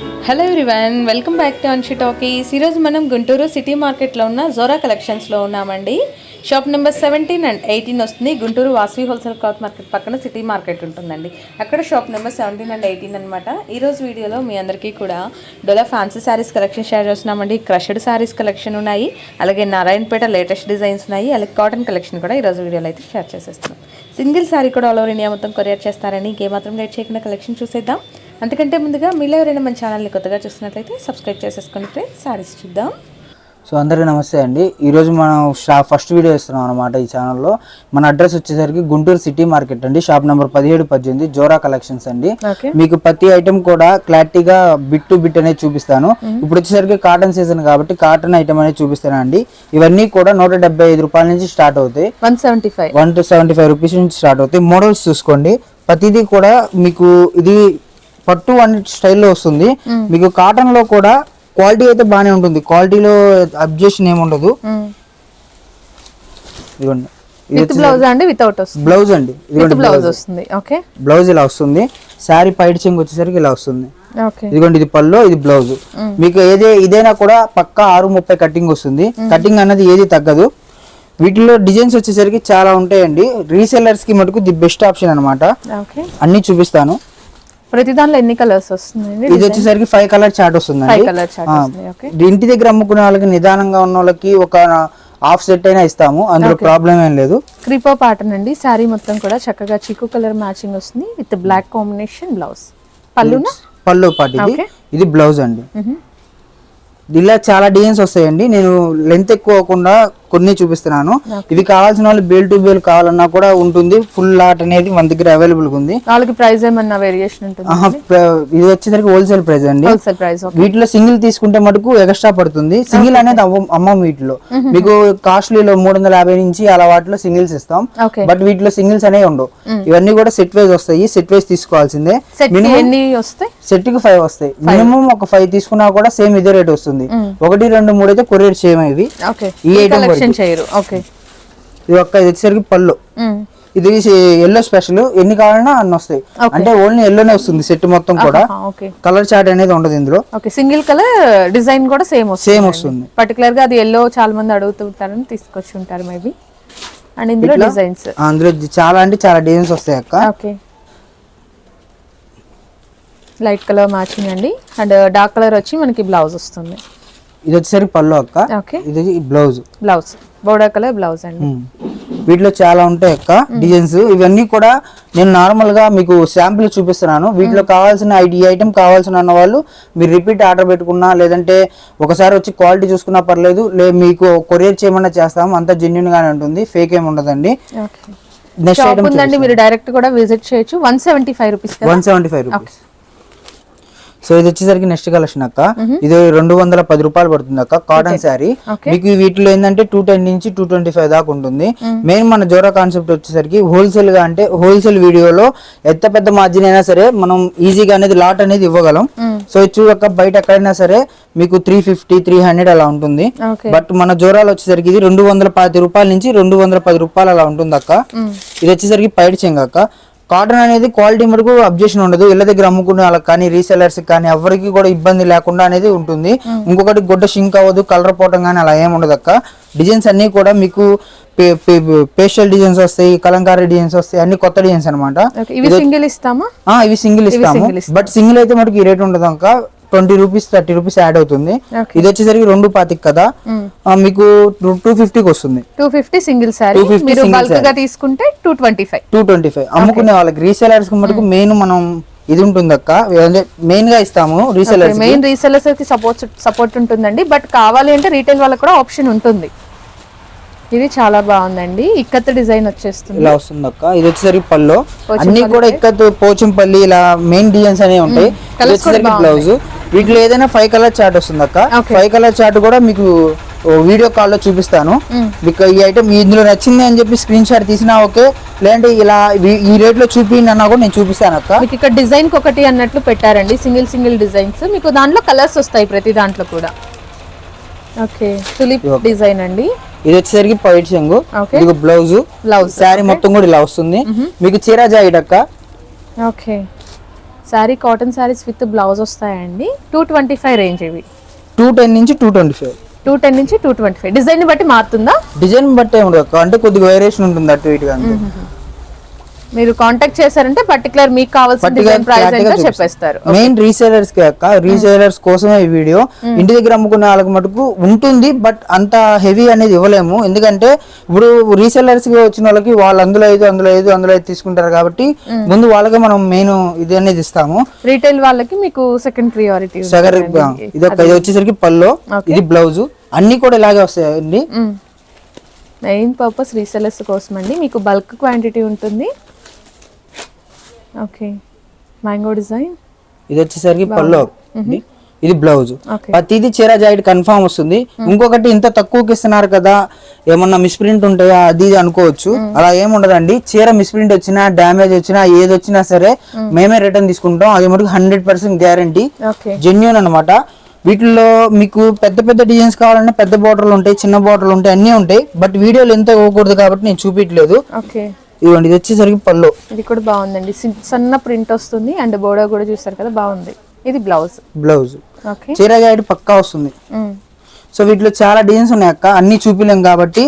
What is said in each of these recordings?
Hello everyone welcome back to Anshi talkies ఈరోజు మనం Guntur city మార్కెట్లో ఉన్న జోరా కలెక్షన్స్లో ఉన్నామండి. Shop number seventeen and eighteen వస్తుంది. Guntur Vasavi wholesale cloth market పక్కన సిటీ మార్కెట్ ఉంటుందండి. అక్కడ shop number seventeen and eighteen అనమాట ఈరోజు వీడియోలో మీ అందరికీ కూడా డోలా ఫ్యాన్సీ శారీస్ కలెక్షన్ షేర్ చేస్తున్నామండి. క్రషడ్ శారీస్ కలెక్షన్ ఉన్నాయి. అలాగే నారాయణపేట లేటెస్ట్ డిజైన్స్ ఉన్నాయి. అలాగే కాటన్ కలెక్షన్ కూడా ఈరోజు వీడియోలో అయితే షేర్ చేసేస్తున్నాం. సింగిల్ శారీ కూడా ఆల్ ఓవర్ ఇండియా మొత్తం కొరియర్ చేస్తారని ఇంకేమాత్రం లేట్ చేయకుండా కలెక్షన్ చూసేద్దాం. అంతకంటే ముందుగా మీలో ఎవరైనా మన ఛానల్ని కొత్తగా చూస్తున్నట్లయితే సబ్స్క్రైబ్ చేసేసుకోండి ఫ్రెండ్స్ సారీస్ చూద్దాం. సో అందరికీ నమస్తే అండి. ఈరోజు మనం షా ఫస్ట్ వీడియో ఇస్తున్నాం అనమాట ఈ ఛానల్లో మన అడ్రస్ వచ్చేసరికి గుంటూరు సిటీ మార్కెట్ అండి. షాప్ నెంబర్ పదిహేడు పద్దెనిమిది జోరా కలెక్షన్స్ అండి. మీకు ప్రతి ఐటెం కూడా క్లారిటీగా బిట్ టు బిట్ అనేది చూపిస్తాను. ఇప్పుడు వచ్చేసరికి కాటన్ సీజన్ కాబట్టి కాటన్ ఐటమ్ అనేది చూపిస్తాను అండి ఇవన్నీ కూడా నూట డెబ్బై ఐదు రూపాయల నుంచి స్టార్ట్ అవుతాయి. One seventy five. One two seventy five rupees నుంచి స్టార్ట్ అవుతాయి. మోడల్స్ చూసుకోండి. ప్రతిదీ కూడా మీకు ఇది పట్టు అనే స్టైల్లో వస్తుంది. మీకు కాటన్లో కూడా క్వాలిటీ అయితే బాగానే ఉంటుంది. క్వాలిటీలో అబ్జెక్షన్ ఏమి ఉండదు. ఇదిగోండి. విత్ బ్లౌజ్ అండి వితౌట్ వస్తుంది. బ్లౌజ్ అండి. ఇదిగోండి బ్లౌజ్ వస్తుంది. ఓకే. బ్లౌజ్ ఇలా వస్తుంది. శారీ పైట్ చెంగు వచ్చేసరికి ఇలా వస్తుంది. ఇదిగోండి ఇది పళ్ళు ఇది బ్లౌజ్. మీకు ఏదే ఇదైనా కూడా పక్క ఆరు ముప్పై కటింగ్ వస్తుంది. కటింగ్ అన్నది ఏది తగ్గదు. వీటిలో డిజైన్స్ వచ్చేసరికి చాలా ఉంటాయండి. రీసెల్లర్స్కి మటుకు ది బెస్ట్ ఆప్షన్ అన్నమాట. ఓకే. అన్ని చూపిస్తాను. ప్రతి దాంట్లో ఎన్ని కలర్స్ వస్తున్నాయండి ఇది వచ్చేసరికి ఫైవ్ కలర్ చార్ట్ వస్తుంది ఓకే ఇంటి దగ్గర అమ్ముకునే వాళ్ళకి నిదానంగా ఉన్న వాళ్ళకి ఒక హాఫ్ సెట్ అయినా ఇస్తాము అందులో ప్రాబ్లం ఏం లేదు. క్రీపో ప్యాటర్న్ అండి. శారీ మొత్తం కూడా చక్కగా చిక్కు కలర్ మ్యాచింగ్ వస్తుంది విత్ బ్లాక్ కాంబినేషన్ బ్లౌజ్ పళ్ళునా పళ్ళు పాటు ఇది. బ్లౌజ్ అండి. ఇలా చాలా డిజైన్స్ వస్తాయండి. నేను లెంత్ ఎక్కువ అవ్వకుండా కొన్ని చూపిస్తున్నాను. ఇవి కావాల్సిన వాళ్ళు బేల్ టు బేల్ కావాలన్నా కూడా ఉంటుంది. ఫుల్ లాట్ అనేది మన దగ్గర అవైలబుల్ ఉంది. వాళ్ళకి ప్రైస్ ఏమన్నా వేరియేషన్ ఉంటుంది ఇది వచ్చేసరికి హోల్సేల్ ప్రైస్ అండి. హోల్సేల్ ప్రైస్ వీటిలో సింగిల్ తీసుకుంటే మటుకు ఎక్స్ట్రా పడుతుంది. సింగిల్ అనేది అమ్మం వీటిలో. మీకు కాస్ట్లీలో మూడు వందల యాభై నుంచి అలా వాటిలో సింగిల్స్ ఇస్తాం. బట్ వీటిలో సింగిల్స్ అనేవి ఉండవు. ఇవన్నీ కూడా సెట్ వైజ్ వస్తాయి. సెట్ వైజ్ తీసుకోవాల్సిందే. సెట్కి ఫైవ్ వస్తాయి. మినిమం ఒక ఫైవ్ తీసుకున్నా కూడా సేమ్ ఇదే రేట్ వస్తుంది. ఒకటి రెండు మూడు అయితే కొరియర్ చేయము ఇవి. ఈ item కలెక్షన్ చేయరు. ఓకే ఇది ఒక్క ఇది వచ్చేసరికి పళ్ళు. ఇది ఎల్లో స్పెషల్ ఎన్ని కావాలన్నా అన్ని వస్తాయి. అంటే ఓన్లీ ఎల్లోనే వస్తుంది సెట్ మొత్తం కూడా. ఓకే కలర్ చార్ట్ అనేది ఉండదు ఇందులో. ఓకే సింగిల్ కలర్ డిజైన్ కూడా సేమ్ సేమ్ వస్తుంది. పర్టికులర్గా అది ఎల్లో చాలా మంది అడుగుతుంటారని తీసుకొచ్చి ఉంటారు మేబీ అండ్ ఇందులో డిజైన్స్ అందులో చాలా అంటే చాలా డిజైన్స్ వస్తాయి అక్క. ఓకే లైట్ కలర్ మ్యాచింగ్ అండి. అండ్ డార్క్ కలర్ వచ్చి మనకి బ్లౌజ్ వస్తుంది. ఇది వచ్చేసరికి పళ్ళు అక్క. ఇది blouse. Blouse. Border colour blouse అండి. వీటిలో చాలా ఉంటాయి అక్క డిజైన్స్. ఇవన్నీ కూడా నేను నార్మల్గా మీకు శాంపిల్ చూపిస్తున్నాను. వీటిలో కావాల్సిన ఈ ఐటమ్ కావాల్సిన అన్న వాళ్ళు మీరు రిపీట్ ఆర్డర్ పెట్టుకున్నా లేదంటే ఒకసారి వచ్చి క్వాలిటీ చూసుకున్నా పర్లేదు. లే మీకు కొరియర్ చేయమన్నా చేస్తాము. అంత జెన్యున్ గానే ఉంటుంది. ఫేక్ ఏమి ఉండదండి. నెక్స్ట్ ఐటమ్ ఉందండి మీరు డైరెక్ట్ కూడా విజిట్ చేయొచ్చు. One seventy five rupees one seventy five rupees so ఇది వచ్చేసరికి నెక్స్ట్ కలెక్షన్ అక్క. ఇది రెండు వందల పది రూపాయలు పడుతుంది అక్క కాటన్ శారీ. మీకు వీటిలో ఏంటంటే టూ టెన్ నుంచి టూ ట్వంటీ ఫైవ్ దాకా ఉంటుంది. మెయిన్ మన జోరా కాన్సెప్ట్ వచ్చేసరికి హోల్సేల్గా అంటే హోల్సేల్ వీడియోలో ఎంత పెద్ద మార్జిన్ అయినా సరే మనం ఈజీగా అనేది లాట్ అనేది ఇవ్వగలం. సో ఇది చూడక్క బయట ఎక్కడైనా సరే మీకు త్రీ ఫిఫ్టీ త్రీ హండ్రెడ్ అలా ఉంటుంది. బట్ మన జోరాలు వచ్చేసరికి ఇది రెండు వందల పది రూపాయల నుంచి రెండు వందల పది రూపాయలు అలా ఉంటుంది అక్క. ఇది వచ్చేసరికి పైడ్ చెంగ అక్క. కాటన్ అనేది క్వాలిటీ మటుకు అబ్జెక్షన్ ఉండదు. ఇళ్ళ దగ్గర అమ్ముకునే వాళ్ళకి కానీ రీసెలర్స్ కానీ ఎవరికి కూడా ఇబ్బంది లేకుండా అనేది ఉంటుంది. ఇంకొకటి గుడ్డ షింక్ అవ్వదు కలర్ పోవటం కానీ అలా ఏమి ఉండదు అక్క. డిజైన్స్ అన్ని కూడా మీకు పేస్టల్ డిజైన్స్ వస్తాయి కలంకారీ డిజైన్స్ వస్తాయి అన్ని కొత్త డిజైన్స్ అనమాట ఇవి సింగిల్ ఇస్తామా? ఇవి సింగిల్ ఇస్తాము. single ఇస్తాం. బట్ సింగిల్ అయితే మనకి ఈ రేట్ ఉండదు అక్క. Twenty rupees thirty rupees add అవుతుంది. ఇది వచ్చేసరికి రెండు పాతికి కదా. మీకు టూ ఫిఫ్టీకి వస్తుంది. Two fifty single sari. 250 మీరు single బల్క్గా తీసుకుంటే two twenty five. Two twenty five. అమ్ముకునే వాళ్ళకి రీసేలర్స్ మటుకు మెయిన్ మనం ఇది ఉంటుంది అక్క. మెయిన్గా ఇస్తాము రీసేలర్స్ మెయిన్ రీసెలర్స్కి. సపోర్ట్ సపోర్ట్ ఉంటుందండి. బట్ కావాలి అంటే రీటైల్ వాళ్ళకి కూడా ఆప్షన్ ఉంటుంది. ఇది చాలా బాగుందండి. ఇక్కత్ డిజైన్ వచ్చేస్తుంది. ఇలా వస్తుంది అక్క. ఇది వచ్చేసరికి పళ్ళు. అన్ని కూడా ఇక్కత్ పోచంపల్లి ఇలా మెయిన్ డిజైన్స్ అనేవి ఉంటాయి. బ్లౌజ్ వీటిలో ఏదైనా ఫైవ్ కలర్ చార్ట్ వస్తుంది అక్క. ఫైవ్ కలర్ చార్ట్ కూడా మీకు వీడియో కాల్లో చూపిస్తాను. మీకు ఈ ఐటమ్ ఇందులో నచ్చింది అని చెప్పి స్క్రీన్ షాట్ తీసినా ఓకే. లేదంటే ఇలా ఈ- రేట్లో చూపిండి అన్నా కూడా నేను చూపిస్తాను అక్క. మీకు ఇక్కడ డిజైన్ ఒకటి అన్నట్లు పెట్టారండి. సింగిల్ సింగిల్ డిజైన్స్ మీకు దాంట్లో కలర్స్ వస్తాయి ప్రతి దాంట్లో కూడా. ఓకే. తులిప్ డిజైన్ అండి. ఇది వచ్చేసరికి పైట్ చెంగు. ఇది బ్లౌజ్ బ్లౌజ్ శారీ మొత్తం కూడా ఇలా వస్తుంది. మీకు చీర జాయిట్ అక్క. Okay. Sari cotton saris with blouse వస్తాయండి. టూ ట్వంటీ ఫైవ్ రేంజ్ ఇవి. టూ టెన్ నుంచి two twenty five two ten నుంచి టూ ట్వంటీ ఫైవ్ డిజైన్ బట్టి మారుతుందా? డిజైన్ బట్టే అంటే కొద్దిగా వేరియేషన్ ఉంటుంది అటు ఇటుగా అంతే. మీరు కాంటాక్ట్ చేశారంటే పర్టికులర్ మీకు కావాల్సిన ప్రైస్ ఎంతో చెప్పేస్తారు. మెయిన్ రీసేలర్స్కి అక్క రీసేలర్స్ కోసమే ఈ వీడియో ఇంటి దగ్గర అమ్ముకునే వాళ్ళకి మటుకు ఉంటుంది బట్ అంత హెవీ అనేది ఇవ్వలేము. ఎందుకంటే ఇప్పుడు రీసేలర్స్కి వచ్చిన వాళ్ళకి వాళ్ళు అందులో ఐదు అందులో ఐదు అందులో ఐదు తీసుకుంటారు కాబట్టి ముందు వాళ్ళకే మనం మెయిన్ ఇది అనేది ఇస్తాము. రీటైల్ వాళ్ళకి మీకు సెకండ్ ప్రియారిటీ ఇది ఒక ఇది వచ్చేసరికి పల్లో ఇది బ్లౌజ్ అన్ని కూడా ఇలాగే వస్తాయండి. మెయిన్ పర్పస్ రీసెలర్స్ కోసం అండి మీకు బల్క్ క్వాంటిటీ ఉంటుంది. ఓకే. Mango design? ఇది వచ్చేసరికి పల్లో ఇది బ్లౌజ్. ప్రతిది చీర జాకెట్ కన్ఫామ్ వస్తుంది. ఇంకొకటి ఇంత తక్కువకి ఇస్తున్నారు కదా ఏమన్నా మిస్ప్రింట్ ఉంటాయా? అది ఇది అనుకోవచ్చు. అలా ఏమి ఉండదండి. చీర మిస్ప్రింట్ వచ్చినా డ్యామేజ్ వచ్చినా ఏది వచ్చినా సరే మేమే. రిటర్న్ తీసుకుంటాం. అది మటుకు హండ్రెడ్ పర్సెంట్ గ్యారంటీ జెన్యున్ అనమాట వీటిల్లో మీకు పెద్ద పెద్ద డిజైన్స్ కావాలంటే పెద్ద బార్డర్లు ఉంటాయి చిన్న బార్డర్లు ఉంటాయి అన్నీ ఉంటాయి. బట్ వీడియోలు ఎంత ఇవ్వకూడదు కాబట్టి నేను చూపించలేదు. ఇదిగోండి ఇది వచ్చేసరికి పళ్ళు. ఇది కూడా బాగుందండి. సన్న ప్రింట్ వస్తుంది అండ్ బోర్డర్ కూడా చూస్తారు కదా బాగుంది. ఇది బ్లౌజ్. బ్లౌజ్. ఓకే. చీర జాకెట్ పక్కా వస్తుంది. సో వీటిలో చాలా డిజైన్స్ ఉన్నాయి అక్క. అన్ని చూపిలేం కాబట్టి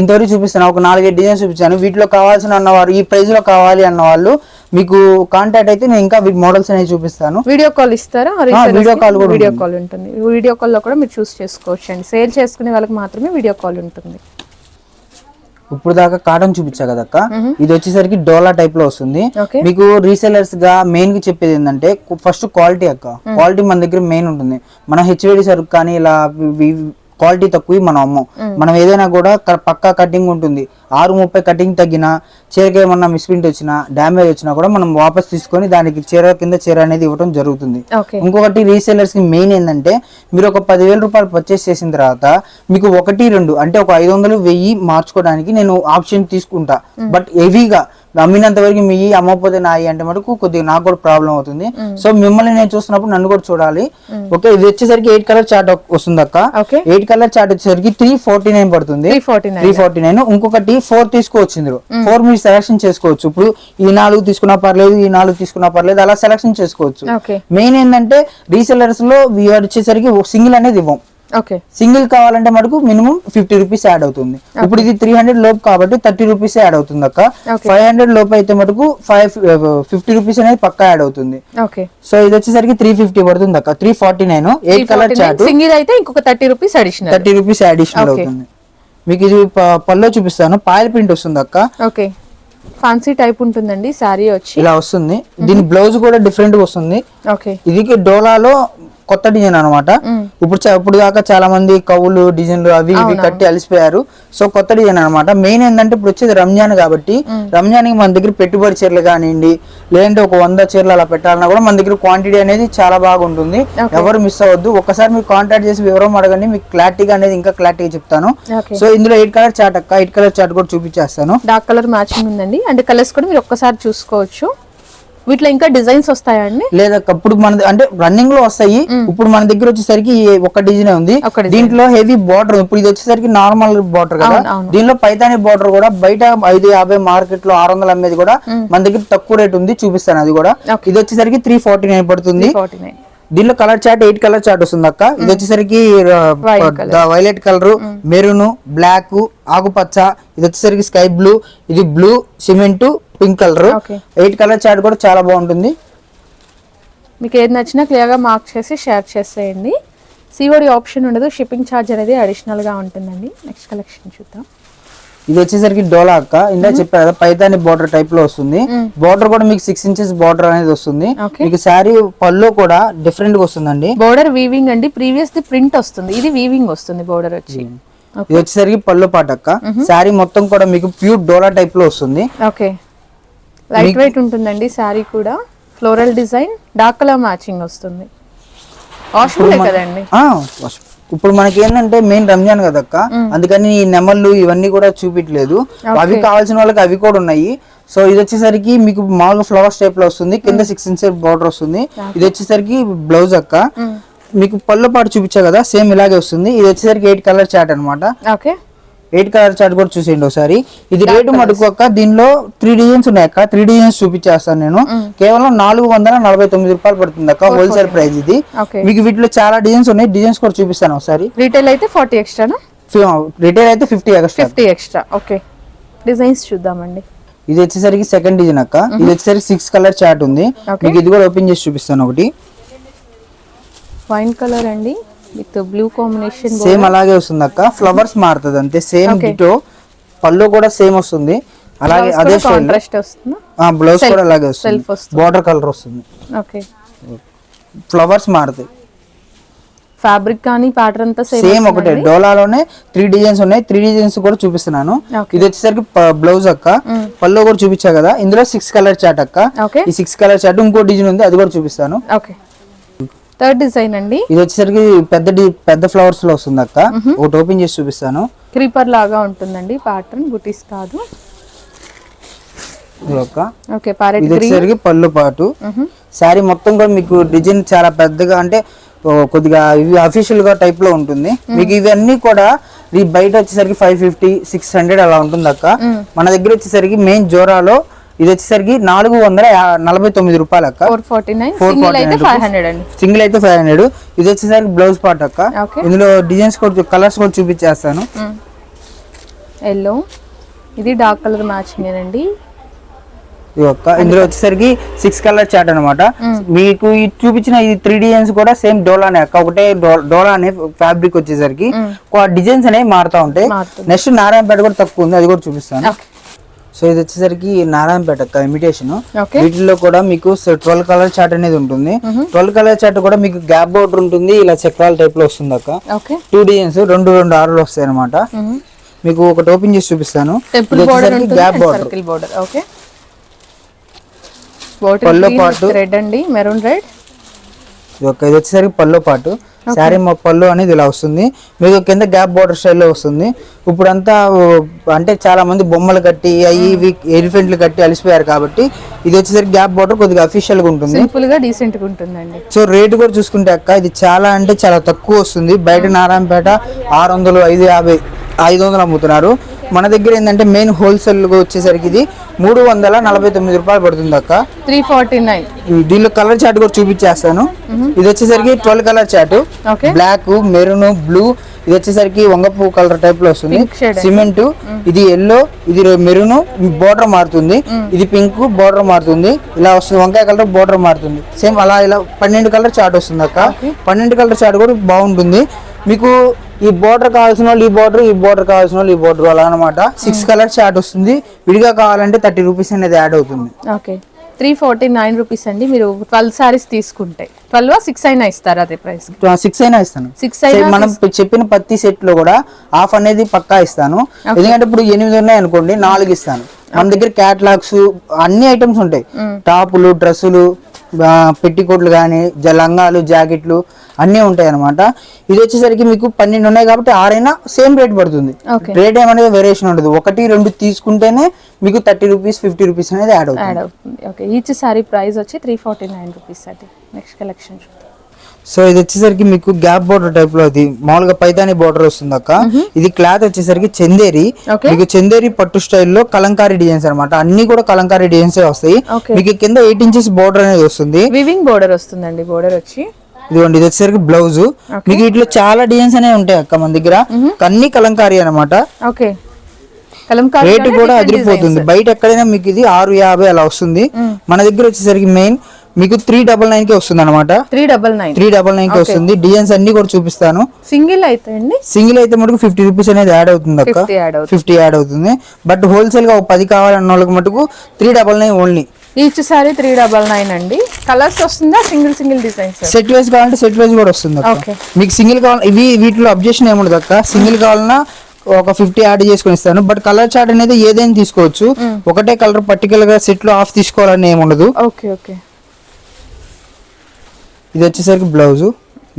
ఇంతవరకు చూపిస్తాను. ఒక నాలుగైదు డిజైన్స్ చూపించాను. వీటిలో కావాల్సిన అన్నవారు ఈ ప్రైస్లో కావాలి అన్న వాళ్ళు మీకు కాంటాక్ట్ అయితే నేను ఇంకా మోడల్స్ అనేవి చూపిస్తాను. వీడియో కాల్ ఇస్తారా? వీడియో కాల్ కూడా వీడియో కాల్ ఉంటుంది. వీడియో కాల్లో కూడా మీరు చూస్ చేసుకోవచ్చు అండి సేల్ చేసుకునే వాళ్ళకి మాత్రమే వీడియో కాల్ ఉంటుంది. ఇప్పుడు దాకా కాటన్ చూపించా కదక్క? ఇది వచ్చేసరికి డోలా టైప్లో వస్తుంది. మీకు రీసెలర్స్గా మెయిన్గా చెప్పేది ఏంటంటే ఫస్ట్ క్వాలిటీ అక్క. క్వాలిటీ మన దగ్గర మెయిన్ ఉంటుంది. మన హెచ్వేడి సరుకు కానీ ఇలా క్వాలిటీ తక్కువ మనం అమ్మం. మనం ఏదైనా కూడా పక్కా కటింగ్ ఉంటుంది. ఆరు ముప్పై కటింగ్ తగ్గినా చీరకి ఏమన్నా మిస్ప్రింట్ వచ్చినా డ్యామేజ్ వచ్చినా కూడా మనం వాపస్ తీసుకొని దానికి చీర కింద చీర అనేది ఇవ్వడం జరుగుతుంది. ఇంకొకటి రీసేలర్స్కి మెయిన్ ఏంటంటే మీరు ఒక పదివేల రూపాయలు పర్చేస్ చేసిన తర్వాత మీకు ఒకటి రెండు అంటే ఒక ఐదు వందలు వెయ్యి మార్చుకోవడానికి నేను ఆప్షన్ తీసుకుంటా. బట్ హెవీగా అమ్మినంత వరకు మీ అమ్మకపోతే నాయి అంటే మటుకు కొద్దిగా నాకు కూడా ప్రాబ్లం అవుతుంది. సో మిమ్మల్ని నేను చూస్తున్నప్పుడు నన్ను కూడా చూడాలి. ఓకే ఇది వచ్చేసరికి ఎయిట్ కలర్ చార్ట్ వస్తుంది అక్క. ఎయిట్ కలర్ చార్ట్ వచ్చేసరికి త్రీ ఫార్టీ నైన్ పడుతుంది త్రీ ఫార్టీ నైన్ ఇంకొకటి ఫోర్ తీసుకోవచ్చు ఫోర్ మీరు సెలక్షన్ చేసుకోవచ్చు. ఇప్పుడు ఈ నాలుగు తీసుకున్నా పర్లేదు ఈ నాలుగు తీసుకున్నా పర్లేదు అలా సెలక్షన్ చేసుకోవచ్చు. మెయిన్ ఏంటంటే రీసెలర్స్లో వీఆర్ వచ్చేసరికి సింగిల్ అనేది ఇవ్వం. సింగిల్ కావాలంటే మటుకు మినిమం ఫిఫ్టీ రూపీస్ యాడ్ అవుతుంది. ఇప్పుడు ఇది త్రీ హండ్రెడ్ లోపు కాబట్టి థర్టీ రూపీస్ యాడ్ అవుతుంది అక్క. ఫైవ్ హండ్రెడ్ లోపు అయితే మటుకు ఫైవ్ ఫిఫ్టీ రూపీస్ అనేది పక్కా యాడ్ అవుతుంది. ఓకే. సో ఇది వచ్చేసరికి త్రీ ఫిఫ్టీ పడుతుంది అక్క. Three forty nine eight colour chart single అయితే ఇంకొక thirty rupees additional thirty rupees additional. అవుతుంది. మీకు ఇది పల్లో చూపిస్తాను. పాయల్ ప్రింట్ వస్తుంది అక్క. ఓకే. ఫ్యాన్సీ టైప్ ఉంటుందండి శారీ వచ్చి. ఇలా వస్తుంది. దీని బ్లౌజ్ కూడా డిఫరెంట్గా వస్తుంది. ఓకే. ఇది డోలాలో కొత్త డిజైన్ అనమాట ఇప్పుడు ఇప్పుడు దాకా చాలా మంది కవులు డిజైన్లు అవి ఇవి కట్టి అలిసిపోయారు. సో కొత్త డిజైన్ అనమాట మెయిన్ ఏంటంటే ఇప్పుడు వచ్చేది రంజాన్ కాబట్టి రంజాన్కి మన దగ్గర పెట్టుబడి చీరలు కానివ్వండి లేదంటే ఒక వంద చీరలు అలా పెట్టాలన్నా కూడా మన దగ్గర క్వాంటిటీ అనేది చాలా బాగుంటుంది. ఎవరు మిస్ అవ్వద్దు. ఒకసారి మీరు కాంటాక్ట్ చేసి వివరం అడగండి మీకు క్లారిటీగా అనేది ఇంకా క్లారిటీగా చెప్తాను. సో ఇందులో ఎయిట్ కలర్ చాట్ అక్క. ఎయిట్ కలర్ చాట్ కూడా చూపించేస్తాను. డార్క్ కలర్ మ్యాచింగ్ ఉందండి. అండ్ కలర్స్ కూడా మీరు ఒక్కసారి చూసుకోవచ్చు. వీటిలో ఇంకా డిజైన్స్ వస్తాయండి? లేదా ఇప్పుడు మన అంటే రన్నింగ్లో వస్తాయి. ఇప్పుడు మన దగ్గర వచ్చేసరికి ఒక డిజైన్ ఉంది. దీంట్లో హెవీ బార్డర్ ఇప్పుడు ఇది వచ్చేసరికి నార్మల్ బార్డర్ కదా. దీనిలో పైతాని బార్డర్ కూడా బయట ఐదు యాభై మార్కెట్లో ఆరు వందలు అమ్మేది కూడా మన దగ్గర తక్కువ రేట్ ఉంది. చూపిస్తాను అది కూడా. ఇది వచ్చేసరికి త్రీ ఫార్టీ నైన్ పడుతుంది. ఫార్టీ నైన్ దీనిలో colour chart eight colour chart వస్తుంది అక్క. ఇది వచ్చేసరికి వైలెట్ కలర్ మెరూన్ బ్లాక్ ఆకుపచ్చ ఇది వచ్చేసరికి స్కై బ్లూ ఇది blue cement pink colour. Eight colour chart కూడా చాలా బాగుంటుంది. మీకు ఏది నచ్చినా క్లియర్గా మార్క్ చేసి షేర్ చేసేయండి. సిఓడి ఆప్షన్ ఉండదు షిప్పింగ్ ఛార్జ్ అనేది అడిషనల్గా ఉంటుందండి. నెక్స్ట్ కలెక్షన్ చూద్దాం. ఇది వచ్చేసరికి డోలా అక్క. ఇందా చెప్పా కదా పైతాని బార్డర్ టైప్లో వస్తుంది. బార్డర్ కూడా మీకు సిక్స్ ఇంచెస్ బార్డర్ అనేది వస్తుంది. మీకు శారీ పళ్ళు కూడా డిఫరెంట్గా వస్తుందండి. బోర్డర్ వీవింగ్ అండి. ప్రీవియస్ ది ప్రింట్ వస్తుంది. ఇది వీవింగ్ వస్తుంది బోర్డర్ వచ్చి. ఇది వచ్చేసరికి పళ్ళు పాట అక్క. శారీ మొత్తం కూడా మీకు ప్యూర్ డోలా టైప్లో వస్తుంది. ఓకే లైట్ వెయిట్ ఉంటుందండి శారీ కూడా. Floral design dark colour matching వస్తుంది. వాషబులే కదండి? వస్- ఇప్పుడు మనకి ఏంటంటే మెయిన్ రంజాన్ కదక్క? అందుకని ఈ నెమళ్ళు ఇవన్నీ కూడా చూపించలేదు అవి కావాల్సిన వాళ్ళకి అవి కూడా ఉన్నాయి. సో ఇది వచ్చేసరికి మీకు మామూలుగా ఫ్లవర్స్ టైప్లో వస్తుంది కింద సిక్స్ ఇంచ్ బార్డర్ వస్తుంది. ఇది వచ్చేసరికి బ్లౌజ్ అక్క. మీకు పళ్ళు పాటు చూపించా కదా సేమ్ ఇలాగే వస్తుంది. ఇది వచ్చేసరికి ఎయిట్ కలర్ చాట్ అన్నమాట. ఓకే. ఎయిట్ కలర్ చార్ట్ కూడా చూసేయండి ఒకసారి. ఇది రేటు మటుకు అక్క దీనిలో త్రీ డిజైన్స్ ఉన్నాయి అక్క. త్రీ డిజైన్స్ చూపించేస్తాను నేను. కేవలం నాలుగు వందల నలభై తొమ్మిది రూపాయలు పడుతుంది అక్క. హోల్సేల్ ప్రైస్ ఇది. మీకు వీటిలో చాలా డిజైన్స్ ఉన్నాయి. డిజైన్స్ కూడా చూపిస్తాను ఒకసారి. రీటైల్ అయితే ఫార్టీ ఎక్స్ట్రానా రిటైల్ అయితే fifty extra fifty extra okay designs చూద్దామండి. ఇది వచ్చేసరికి సెకండ్ డిజైన్ అక్క. ఇది వచ్చేసరికి సిక్స్ కలర్ చార్ట్ ఉంది. మీకు ఇది కూడా ఓపెన్ చేసి చూపిస్తాను ఒకటి. వైన్ కలర్ అండి. విత్ బ్లూ కాంబినేషన్ సేమ్ అలాగే వస్తుంది అక్క. ఫ్లవర్స్ మారుతుంది అంతే. సేమ్. డిటో పళ్ళు కూడా సేమ్ వస్తుంది. అలాగే అదే స్టైల్ కాంట్రాస్ట్ వస్తుందా? బ్లౌజ్ కూడా అలాగే వస్తుంది. బార్డర్ కలర్ వస్తుంది. ఓకే ఫ్లవర్స్ మారుతాయి. ఫ్యాబ్రిక్ కానీ ప్యాటర్న్ అంతా సేమ్ సేమ్ ఒకటే. డోలాలోనే త్రీ డిజైన్స్ ఉన్నాయి. త్రీ డిజైన్స్ కూడా చూపిస్తున్నాను. ఇది వచ్చేసరికి బ్లౌజ్ అక్క. పళ్ళు కూడా చూపించా కదా. ఇందులో సిక్స్ కలర్ చాట్ అక్క. ఈ సిక్స్ కలర్ చాట్ ఇంకో డిజైన్ ఉంది. అది కూడా చూపిస్తాను. ఓకే థర్డ్ డిజైన్ అండి. ఇది వచ్చేసరికి పెద్ద పెద్ద ఫ్లవర్స్లో వస్తుంది అక్క. ఒకటి ఓపెన్ చేసి చూపిస్తాను. క్రీపర్ లాగా ఉంటుందండి ప్యాటర్న్ బుటీస్ కాదు. ఓకే ఇది వచ్చేసరికి పళ్ళు పాటు. శారీ మొత్తం కూడా మీకు డిజైన్ చాలా పెద్దగా అంటే కొద్దిగా ఇవి అఫీషియల్గా టైప్లో ఉంటుంది. మీకు ఇవన్నీ కూడా బయట వచ్చేసరికి ఫైవ్ ఫిఫ్టీ సిక్స్ హండ్రెడ్ అలా ఉంటుంది అక్క. మన దగ్గర వచ్చేసరికి మెయిన్ జోరాలో ఇది వచ్చేసరికి నాలుగు వందల నలభై తొమ్మిది రూపాయలు అక్క. ఫోర్ ఫార్టీ నైన్ సింగిల్ అయితే ఫైవ్ హండ్రెడ్ అండి. సింగిల్ అయితే ఫైవ్ హండ్రెడ్ ఇది వచ్చేసరికి బ్లౌజ్ పార్ట్ అక్క. Okay. ఇందులో డిజైన్స్ కూడా కలర్స్ కూడా చూపించేస్తాను. ఎల్లో ఇది డార్క్ కలర్ మ్యాచింగ్ అండి ఇందులో వచ్చేసరికి సిక్స్ కలర్ చాట్ అనమాట మీకు చూపించిన ఈ త్రీ డిజైన్స్ కూడా సేమ్ డోలానే అక్క. ఒకటే డోలా అనే ఫ్యాబ్రిక్ వచ్చేసరికి. డిజైన్స్ అనేవి మారుతా ఉంటాయి. నెక్స్ట్ నారాయణపేట కూడా తక్కువ ఉంది అది కూడా చూపిస్తాను. సో ఇది వచ్చేసరికి నారాయణపేట ఇమిటేషన్ వీటిలో కూడా మీకు ట్వెల్వ్ కలర్ చాట్ అనేది ఉంటుంది. ట్వెల్వ్ కలర్ చాట్ కూడా మీకు గ్యాప్ బోర్డర్ ఉంటుంది ఇలా చక్రాల టైప్లో వస్తుంది అక్క. టూ డిజైన్స్ రెండు రెండు ఆరులు వస్తాయి అనమాట మీకు ఒకటి ఓపెన్ చేసి చూపిస్తాను. గ్యాప్ బోర్డర్ బాటిల్ పాటు. రెడ్ అండి మెరూన్ రెడ్ ఇది వచ్చేసరికి పళ్ళు పాటు శారీ పళ్ళు అనేది ఇలా వస్తుంది. మీకు కింద గ్యాప్ బార్డర్ స్టైల్లో వస్తుంది. ఇప్పుడంతా అంటే చాలా మంది బొమ్మలు కట్టి అవి ఇవి ఎలిఫెంట్లు కట్టి అలిసిపోయారు కాబట్టి ఇది వచ్చేసరికి గ్యాప్ బార్డర్ కొద్దిగా అఫీషియల్గా ఉంటుంది. సింపుల్గా డీసెంట్గా ఉంటుందండి. సో రేట్ కూడా చూసుకుంటే అక్క ఇది చాలా అంటే చాలా తక్కువ వస్తుంది. బయట నారాయణపేట ఆరు వందలు ఐదు యాభై ఐదు వందలు అమ్ముతున్నారు. మన దగ్గర ఏంటంటే మెయిన్ హోల్సేల్ వచ్చేసరికి ఇది మూడు వందల నలభై తొమ్మిది రూపాయలు పడుతుంది అక్క. Three forty nine. దీనిలో కలర్ చార్ట్ కూడా చూపించేస్తాను. ఇది వచ్చేసరికి twelve colour chart. Okay. Black maroon blue. ఇది వచ్చేసరికి వంగపు కలర్ టైప్లో వస్తుంది. సిమెంట్. ఇది ఎల్లో ఇది మెరూన్ బోర్డర్ మారుతుంది. ఇది పింక్ బోర్డర్ మారుతుంది. ఇలా వస్తుంది. వంకాయ కలర్ బోర్డర్ మారుతుంది. సేమ్ అలా ఇలా పన్నెండు కలర్ చార్ట్ వస్తుంది అక్క. పన్నెండు కలర్ చార్ట్ కూడా బాగుంటుంది. మీకు ఈ బోర్డర్ కావాల్సిన వాళ్ళు ఈ బోర్డర్ ఈ బోర్డర్ కావాల్సిన వాళ్ళు ఈ బోర్డర్ అలా అనమాట సిక్స్ కలర్ చార్ట్ వస్తుంది. విడిగా కావాలంటే థర్టీ రూపీస్ అనేది యాడ్ అవుతుంది. Okay. Three forty nine rupees అండి. మీరు ట్వెల్వ్ సారీస్ తీసుకుంటే. ట్వెల్వ్ సిక్స్ అయినా ఇస్తారు అదే ప్రైస్ సిక్స్ అయినా ఇస్తాను. సిక్స్ అయినా మనం చెప్పిన పత్తి సెట్లో కూడా ఆఫ్ అనేది పక్కా ఇస్తాను. ఎందుకంటే ఇప్పుడు ఎనిమిది ఉన్నాయి అనుకోండి నాలుగు ఇస్తాను. మన దగ్గర క్యాట్లాగ్స్ అన్ని ఐటమ్స్ ఉంటాయి. టాపులు డ్రెస్సులు పెట్టికోట్లు కానీ లంగాలు జాకెట్లు అన్నీ ఉంటాయి అనమాట ఇది వచ్చేసరికి మీకు పన్నెండు ఉన్నాయి కాబట్టి ఆరైనా సేమ్ రేట్ పడుతుంది. రేట్ ఏమనేది వేరియేషన్ ఉండదు. ఒకటి రెండు తీసుకుంటేనే మీకు థర్టీ రూపీస్ ఫిఫ్టీ రూపీస్ అనేది యాడ్ అవుతుంది. యాడ్ అవుతుంది. ఓకే. ఈచ్ సారీ ప్రైస్ వచ్చి త్రీ ఫార్టీ నైన్ రూపీస్ అది నెక్స్ట్ కలెక్షన్ చూద్దాం. సో ఇది వచ్చేసరికి మీకు గ్యాప్ బోర్డర్ టైప్లో అది. మామూలుగా పైతాని బోర్డర్ వస్తుంది అక్క. ఇది క్లాత్ వచ్చేసరికి చందేరి. మీకు చందేరి పట్టు స్టైల్లో కలంకారీ డిజైన్స్ అన్నమాట. అన్ని కూడా కలంకారీ డిజైన్స్ వస్తాయి. మీకు కింద ఎయిట్ ఇంచెస్ బోర్డర్ అనేది వస్తుంది. వివింగ్ బోర్డర్ వస్తుందండి బోర్డర్ వచ్చి. ఇదిగోండి ఇది వచ్చేసరికి బ్లౌజ్ మీకు వీటిలో చాలా డిజైన్స్ అనేవి ఉంటాయి అక్క మన దగ్గర. అన్ని కలంకారీ అన్నమాట. ఓకే. రేటు కూడా అదిరిపోతుంది. బయట ఎక్కడైనా మీకు ఇది ఆరు యాభై అలా వస్తుంది. మన దగ్గర వచ్చేసరికి మెయిన్ మీకు త్రీ డబల్ నైన్కి వస్తుంది అనమాట three double nine three double నైన్కి వస్తుంది. డిజైన్స్ అన్ని కూడా చూపిస్తాను. సింగిల్ అయితే అండి? సింగిల్ అయితే మటుకు ఫిఫ్టీ రూపీస్ అనేది యాడ్ అవుతుంది అక్క. 50 యాడ్ అవుతుంది. ఫిఫ్టీ యాడ్ అవుతుంది. బట్ హోల్సేల్గా ఒక పది కావాలన్న వాళ్ళకి మటుకు three double nine only each sari three double nine అండి. కలర్స్ వస్తుందా? Single single designs set wise కావాలంటే సెట్ వైజ్ కూడా వస్తుంది మీకు సింగిల్ కావాలి ఇవి వీటిలో అబ్జెక్షన్ ఏముండదు అక్క. సింగిల్ కావాలన్నా ఒక ఫిఫ్టీ యాడ్ చేసుకొని ఇస్తాను. బట్ కలర్ చార్ట్ అనేది ఏదైనా తీసుకోవచ్చు. ఒకటే కలర్ పర్టికులర్గా సెట్లో ఆఫ్ తీసుకోవాలని ఏముండదు ఓకే ఓకే ఇది వచ్చేసరికి బ్లౌజ్.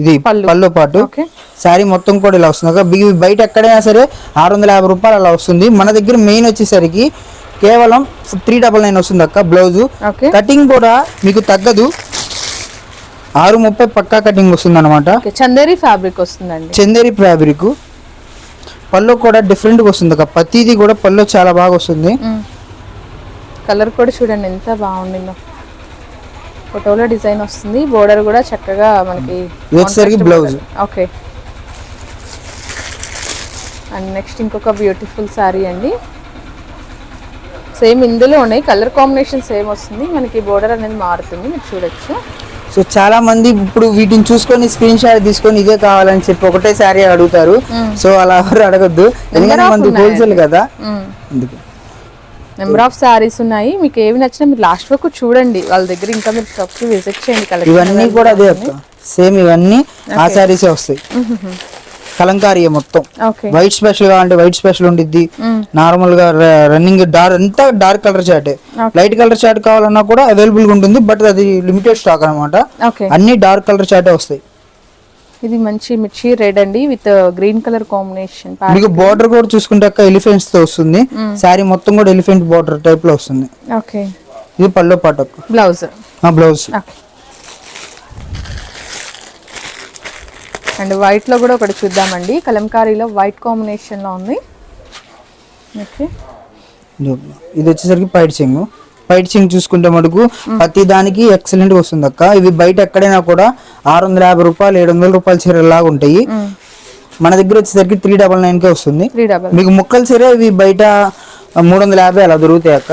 ఇది పళ్ళు. పాటు. ఓకే. శారీ మొత్తం కూడా ఇలా వస్తుంది. బయట ఎక్కడైనా సరే ఆరు వందల యాభై రూపాయలు అలా వస్తుంది. మన దగ్గర మెయిన్ వచ్చేసరికి కేవలం త్రీ డబల్ నైన్ వస్తుంది అక్క బ్లౌజ్. కటింగ్ కూడా మీకు తగ్గదు. ఆరు ముప్పై పక్కా కటింగ్ వస్తుంది అనమాట చందేరి ఫ్యాబ్రిక్ వస్తుందండి. చందేరి ఫ్యాబ్రిక్. పళ్ళు కూడా డిఫరెంట్గా వస్తుంది అక్క. ప్రతిది కూడా పళ్ళు చాలా బాగా వస్తుంది. కలర్ కూడా చూడండి ఎంత బాగుండిందో. ఫోటోలో డిజైన్ వస్తుంది. బోర్డర్ కూడా చక్కగా మనకి ఇది వచ్చేసరికి బ్లౌజ్. ఓకే. అండ్ నెక్స్ట్ ఇంకొక బ్యూటిఫుల్ శారీ అండి. సేమ్ ఇందులోనే కలర్ కాంబినేషన్ సేమ్ వస్తుంది. మనకి బోర్డర్ అనేది మారుతుంది. మీరు చూడొచ్చు. సో చాలా మంది ఇప్పుడు వీటిని చూసుకొని స్క్రీన్ షాట్ తీసుకొని ఇదే కావాలని చెప్పి ఒకటే శారీ అడుగుతారు. సో అలా ఎవరు అడగద్దు. ఎందుకంటే మనది ఉన్నాయండి. హోల్సేల్ కదా. అందుకు. నెంబర్ ఆఫ్ శారీస్ ఉన్నాయి. మీకు ఏవి నచ్చినా మీరు లాస్ట్ వరకు చూడండి. వాళ్ళ దగ్గర ఇంకా మీరు షాప్కి విజిట్ చేయండి కలెక్షన్ ఇవన్నీ కూడా అదే సేమ్ ఇవన్నీ ఆ శారీసే వస్తాయి. కలంకారీ మొత్తం. వైట్ స్పెషల్గా అంటే వైట్ స్పెషల్ ఉండిద్ది. నార్మల్గా రన్నింగ్ డార్క్ అంతా డార్క్ కలర్ చాటే లైట్ కలర్ చాట్ కావాలన్నా కూడా అవైలబుల్గా ఉంటుంది బట్ అది లిమిటెడ్ స్టాక్ అన్నమాట. ఓకే అన్ని డార్క్ కలర్ చాటే వస్తాయి. ఇది మంచి మిర్చి రెడ్ అండి విత్ గ్రీన్ కలర్ కాంబినేషన్ మీకు బార్డర్ కూడా చూసుకుంటే అక్క ఎలిఫెంట్స్తో వస్తుంది. శారీ మొత్తం కూడా ఎలిఫెంట్ బార్డర్ టైప్లో వస్తుంది. ఓకే ఇది పల్లో పాటు బ్లౌజ్ బ్లౌజ్ ఓకే అండ్ వైట్లో కూడా ఒకటి చూద్దామండి. కలంకారీలో వైట్ కాంబినేషన్లో ఉంది. ఓకే ఇది వచ్చేసరికి పైట్ చింగ్. పైట్ చింగ్ చూసుకుంటే మటుకు ప్రతి దానికి ఎక్సలెంట్గా వస్తుంది అక్క. ఇవి బయట ఎక్కడైనా కూడా ఆరు వందల యాభై రూపాయలు ఏడు వందల రూపాయల చీరలాగా ఉంటాయి. మన దగ్గర వచ్చేసరికి త్రీ డబల్ నైన్ కే వస్తుంది. మీకు ముక్కల చీర ఇవి బయట మూడు వందల యాభై అలా దొరుకుతాయి అక్క.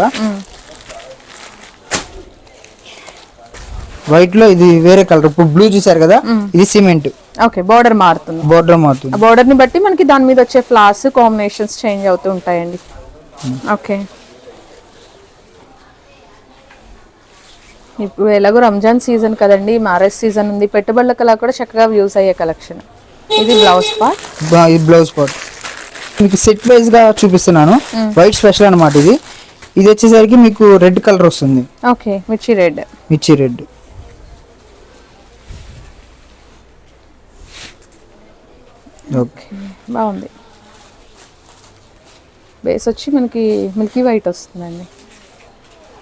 వైట్లో ఇది వేరే కలర్ ఇప్పుడు బ్లూ చూసారు కదా? ఇది సిమెంట్ ఓకే బార్డర్ మారుతుంది. బోర్డర్ మారుతుంది. border ని బట్టి మనకి దాని మీద వచ్చే ఫ్లాస్ కాంబినేషన్స్ చేంజ్ అవుతూ ఉంటాయండి. ఓకే ఇప్పుడు ఎలాగో రంజాన్ సీజన్ కదండి మ్యారేజ్ సీజన్ ఉంది పెట్టుబడులకు అలా కూడా చక్కగా వ్యూస్ అయ్యే కలెక్షన్. ఇది బ్లౌజ్ పార్ట్? Blouse part. మీకు సెట్ వైజ్గా చూపిస్తున్నాను. వైట్ స్పెషల్ అన్నమాట ఇది. ఇది వచ్చేసరికి మీకు రెడ్ కలర్ వస్తుంది. ఓకే మిర్చి రెడ్. మిర్చి రెడ్. ఓకే. బాగుంది. బేస్ వచ్చి మనకి మిల్కీ వైట్ వస్తుందండి.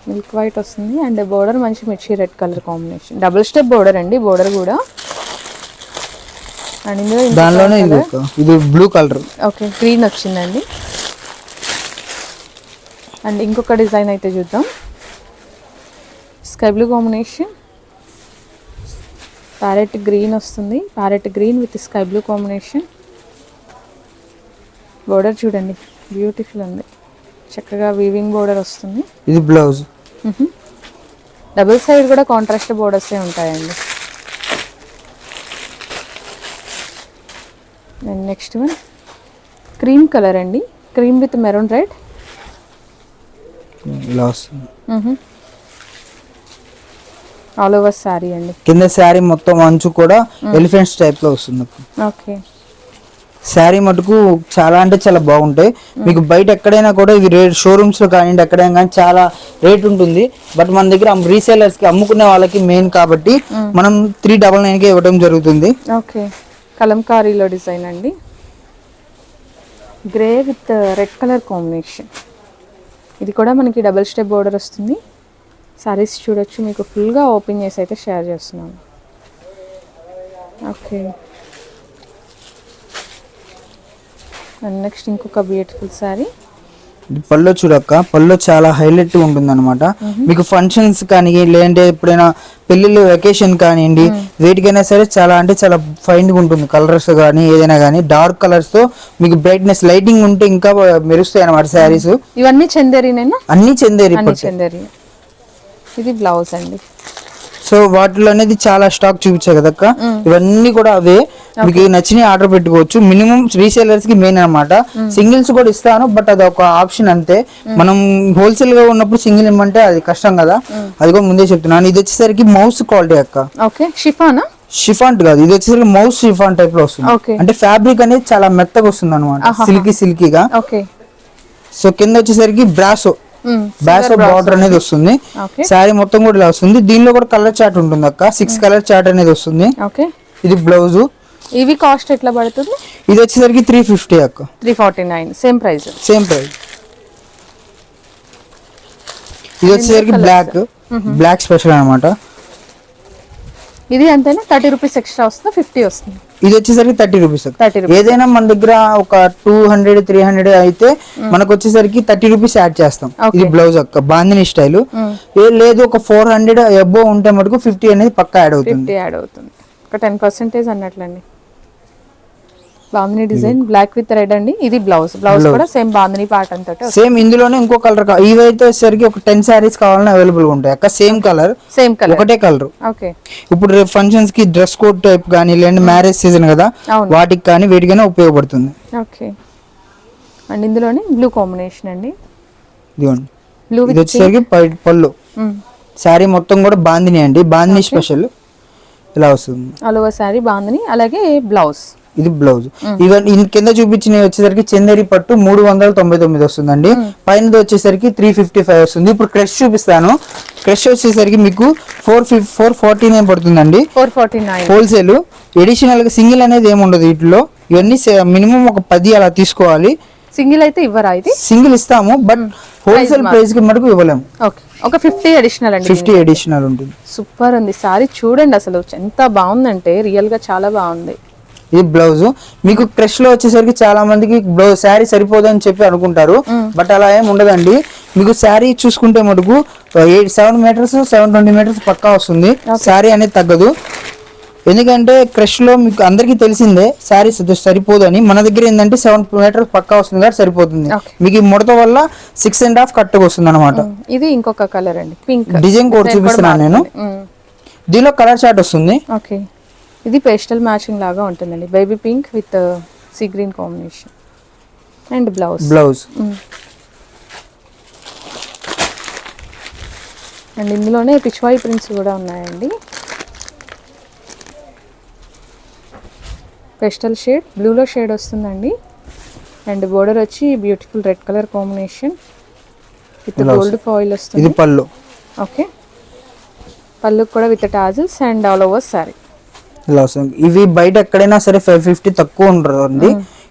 మిల్క్ వైట్ వస్తుంది అండ్ బోర్డర్ మంచి మిర్చి red colour combination. Double step border అండి బోర్డర్ కూడా. అండ్ ఇందులో దానిలోనే ఇది బ్లూ కలర్. ఓకే గ్రీన్ వచ్చిందండి. అండ్ ఇంకొక డిజైన్ అయితే చూద్దాం. Sky blue combination. Parrot green వస్తుంది. Parrot green with sky blue combination. Border చూడండి బ్యూటిఫుల్ ఉంది. చక్కగా వీవింగ్ బోర్డర్ వస్తుంది. ఇది బ్లౌజ్ డబుల్ సైడ్ కూడా కాంట్రాస్ట్ బోర్డర్సే ఉంటాయండి. And next one cream colour అండి. Cream with maroon red all over sari అండి. కింద శారీ మొత్తం అంచు కూడా ఎలిఫెంట్స్ టైప్లో వస్తుంది. ఓకే శారీ మటుకు చాలా అంటే చాలా బాగుంటాయి. మీకు బయట ఎక్కడైనా కూడా ఇవి రేట్ షోరూమ్స్లో కానివ్వండి ఎక్కడైనా కానీ చాలా రేట్ ఉంటుంది. బట్ మన దగ్గర రీసేలర్స్కి అమ్ముకునే వాళ్ళకి మెయిన్ కాబట్టి మనం త్రీ డబల్ నైన్కి ఇవ్వడం జరుగుతుంది. ఓకే కలంకారీలో డిజైన్ అండి. Grey with red colour combination ఇది కూడా మనకి డబుల్ స్టెప్ బోర్డర్ వస్తుంది. సారీస్ చూడొచ్చు మీకు ఫుల్గా ఓపెన్ చేసి అయితే షేర్ చేస్తున్నాను. ఓకే అండ్ నెక్స్ట్ ఇంకొక బ్యూటిఫుల్ శారీ పళ్ళు చూడక్క. పళ్ళు చాలా హైలైట్ ఉంటుంది అనమాట మీకు ఫంక్షన్స్ కానీ లేదంటే ఎప్పుడైనా పెళ్ళిళ్ళు వెకేషన్ కానివ్వండి వేటికైనా సరే చాలా అంటే చాలా ఫైన్గా ఉంటుంది. కలర్స్ కానీ ఏదైనా కానీ డార్క్ కలర్స్తో మీకు బ్రైట్నెస్ లైటింగ్ ఉంటే ఇంకా మెరుస్తాయి అనమాట శారీస్ ఇవన్నీ చందేరీనేనా? అన్ని చెందేరి అన్ని చందేరి. ఇది బ్లౌజ్ అండి. సో వాటిలో అనేది చాలా స్టాక్ చూపించాయి కదక్క? ఇవన్నీ కూడా అవే. మీకు నచ్చిన ఆర్డర్ పెట్టుకోవచ్చు. మినిమం రీసేలర్స్కి మెయిన్ అనమాట సింగిల్స్ కూడా ఇస్తాను బట్ అది ఒక ఆప్షన్ అంతే. మనం హోల్సేల్గా ఉన్నప్పుడు సింగిల్ ఇమ్మంటే అది కష్టం కదా. అది కూడా ముందే చెప్తున్నాను ఇది వచ్చేసరికి మౌస్ క్వాలిటీ అక్క. ఓకే. షిఫానా? షిఫాంట్ కాదు. ఇది వచ్చేసరికి మౌస్ షిఫాన్ టైప్లో వస్తుంది. అంటే ఫ్యాబ్రిక్ అనేది చాలా మెత్తగా వస్తుంది అనమాట సిల్కీ సిల్కీగా. ఓకే. సో కింద వచ్చేసరికి బ్రాసో. బ్రాసో బార్డర్ అనేది వస్తుంది. శారీ మొత్తం కూడా ఇలా వస్తుంది. దీనిలో కూడా కలర్ చార్ట్ ఉంటుంది అక్క. సిక్స్ కలర్ చార్ట్ అనేది వస్తుంది. ఓకే ఇది బ్లౌజ్ ఇవి కాస్ట్ ఎట్లా పడుతుంది? ఇది వచ్చేసరికి త్రీ ఫిఫ్టీ అక్క. Three forty nine same price same price ఇది వచ్చేసరికి బ్లాక్ బ్లాక్ స్పెషల్ అన్నమాట. ఇది అంతేనా థర్టీ రూపీస్ ఎక్స్ట్రా వస్తుంది ఫిఫ్టీ వస్తుంది. ఇది వచ్చేసరికి థర్టీ రూపీస్ ఏదైనా మన దగ్గర ఒక టూ హండ్రెడ్ త్రీ హండ్రెడ్ అయితే మనకు వచ్చేసరికి థర్టీ రూపీస్ యాడ్ చేస్తాం. ఇది బ్లౌజ్ అక్క బాందిని స్టైల్. ఏ లేదు ఒక ఫోర్ హండ్రెడ్ ఎబో ఉంటే మటుకు ఫిఫ్టీ అనేది పక్కా యాడ్ అవుతుంది. యాడ్ అవుతుంది. ఒక ten percentage అన్నట్లండి. Bandhani design black with red అండి. ఇది బ్లౌజ్. బ్లౌజ్ కూడా సేమ్ బాందిని ప్యాటర్న్ తోటి సేమ్ ఇందులోనే ఇంకో కలర్ ఇవైతే వచ్చేసరికి ఒక టెన్ శారీస్ కావాలని అవైలబుల్ ఉంటాయి. అక్క సేమ్ కలర్ సేమ్ కలర్ ఒకటే కలర్ ఓకే ఇప్పుడు ఫంక్షన్స్కి డ్రెస్ కోడ్ టైప్ కానీ లేదంటే మ్యారేజ్ సీజన్ కదా. వాటికి కానీ వీటికైనా ఉపయోగపడుతుంది. ఓకే అండ్ ఇందులోనే బ్లూ కాంబినేషన్ అండి. ఇదిగోండి. బ్లూ ఇది వచ్చేసరికి పళ్ళు. శారీ మొత్తం కూడా బాందిని అండి. బాందిని స్పెషల్ ఇలా వస్తుంది. ఓవర్ శారీ బాందిని అలాగే బ్లౌజ్ ఇది బ్లౌజ్. ఈవెన్ ఇన్ కింద చూపించిన వచ్చేసరికి చందేరి పట్టు మూడు వందల తొంభై తొమ్మిది వస్తుందండి. పైన వచ్చేసరికి త్రీ ఫిఫ్టీ ఫైవ్ వస్తుంది. ఇప్పుడు క్రష్ చూపిస్తాను. క్రష్ వచ్చేసరికి మీకు ఫోర్ ఫోర్ ఫార్టీ నైన్ పడుతుందండి. Four forty nine. హోల్సేల్. ఎడిషనల్గా సింగిల్ అనేది ఏమి ఉండదు వీటిలో. ఇవన్నీ మినిమం ఒక పది అలా తీసుకోవాలి. సింగిల్ అయితే ఇవ్వరా ఇది? సింగిల్ ఇస్తాము బట్ హోల్సేల్ ప్రైస్కి మటుకు ఇవ్వలేము ఓకే. ఒక ఫిఫ్టీ అడిషనల్ అండి. ఫిఫ్టీ ఎడిషనల్ ఉంటుంది. సూపర్ ఉంది. సారీ చూడండి అసలు ఎంత బాగుందంటే రియల్గా చాలా బాగుంది. ఇది బ్లౌజ్. మీకు క్రష్లో వచ్చేసరికి చాలా మందికి బ్లౌజ్ శారీ సరిపోదు అని చెప్పి అనుకుంటారు. బట్ అలా ఏం ఉండదండి. మీకు శారీ చూసుకుంటే మటుకు eight seven metres seven twenty metres పక్కా వస్తుంది. శారీ అనేది తగ్గదు. ఎందుకంటే క్రష్లో మీకు అందరికీ తెలిసిందే శారీ సరిపోదు అని మన దగ్గర ఏంటంటే సెవెన్ మీటర్స్ పక్కా వస్తుంది కాబట్టి సరిపోతుంది. మీకు ఈ ముడత వల్ల సిక్స్ అండ్ హాఫ్ కట్టుకు వస్తుంది అనమాట ఇది ఇంకొక కలర్ అండి. పింక్ డిజైన్ కోడ్ చూపిస్తున్నాను నేను. దీనిలో కలర్ చార్ట్ వస్తుంది. ఓకే. ఇది పేస్టల్ మ్యాచింగ్ లాగా ఉంటుందండి. Baby pink with sea green combination and blouse blouse and ఇందులోనే పిచ్వాయి ప్రింట్స్ కూడా ఉన్నాయండి. పెస్టల్ షేడ్ బ్లూలో షేడ్ వస్తుందండి. అండ్ బోర్డర్ వచ్చి beautiful red colour combination with gold foil వస్తుంది. పళ్ళు. ఓకే పళ్ళు కూడా with tassels and all over sari ఇలా వస్తుంది ఇవి బయట ఎక్కడైనా సరే ఫైవ్ ఫిఫ్టీ తక్కువ ఉండదండి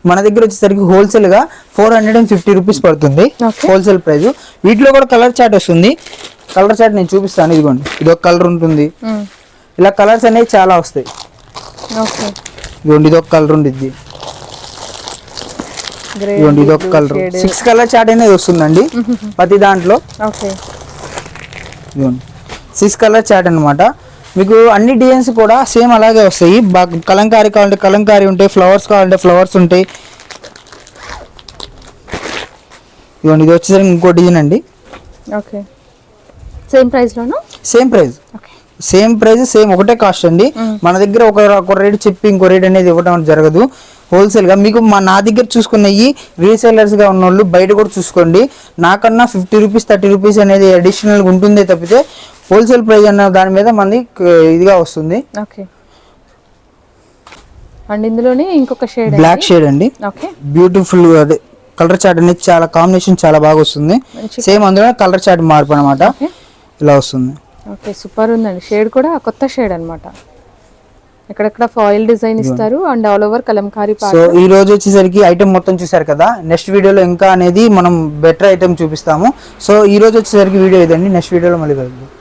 మన దగ్గర వచ్చేసరికి హోల్సేల్గా four hundred and fifty rupees పడుతుంది. హోల్సేల్ ప్రైస్ వీటిలో కూడా కలర్ చార్ట్ వస్తుంది. కలర్ చార్ట్ నేను చూపిస్తాను ఇదిగోండి. ఇది ఒక కలర్ ఉంటుంది ఇలా కలర్స్ అనేవి చాలా వస్తాయి. ఇదిగోండి ఇది ఒక కలర్ ఉండిద్ది. గ్రే ఇదిగోండి ఇది ఒక కలర్ సిక్స్ కలర్ చార్ట్ అనేది వస్తుందండి. ప్రతి దాంట్లో. ఇదిగోండి. సిక్స్ కలర్ చార్ట్ అన్నమాట. మీకు అన్ని డిజైన్స్ కూడా సేమ్ అలాగే వస్తాయి. కలంకారీ కావాలంటే కలంకారీ ఉంటాయి ఫ్లవర్స్ కావాలంటే ఫ్లవర్స్ ఉంటాయి. ఇదిగోండి ఇది వచ్చేసరికి ఇంకో డిజైన్ అండి. Okay. Same ప్రైస్లోనా same price same price same ఒకటే కాస్ట్ అండి. మన దగ్గర ఒక ఒక రేట్ చెప్పి ఇంకో రేట్ అనేది ఇవ్వడం జరగదు. హోల్సేల్గా మీకు మా నా దగ్గర చూసుకున్నవి రీసేలర్స్గా ఉన్న వాళ్ళు బయట కూడా చూసుకోండి. నాకన్నా ఫిఫ్టీ రూపీస్ థర్టీ రూపీస్ అనేది అడిషనల్ ఉంటుందే తప్పితే హోల్సేల్ ప్రైస్ అన్న దాని మీద మనది క- ఇదిగా వస్తుంది. ఓకే. అండ్ ఇందులోనే ఇంకొక షేడ్ బ్లాక్ షేడ్ అండి. ఓకే. బ్యూటిఫుల్ అదే కలర్ చార్ట్ అనేది చాలా కాంబినేషన్ చాలా బాగా వస్తుంది. సేమ్ అందులో కలర్ చార్ట్ మార్పు అనమాట ఇలా వస్తుంది. ఓకే సూపర్ ఉందండి. షేడ్ కూడా కొత్త షేడ్ అన్నమాట. ఎక్కడెక్కడ ఫాయిల్ డిజైన్ ఇస్తారు and all over Kalamkari so ఈ రోజు వచ్చేసరికి ఐటమ్ మొత్తం చూసారు కదా? నెక్స్ట్ వీడియోలో ఇంకా అనేది మనం బెటర్ ఐటమ్ చూపిస్తాము. సో ఈ రోజు వచ్చేసరికి వీడియో ఇదండి. నెక్స్ట్ వీడియోలో మళ్ళీ కలుద్దాం.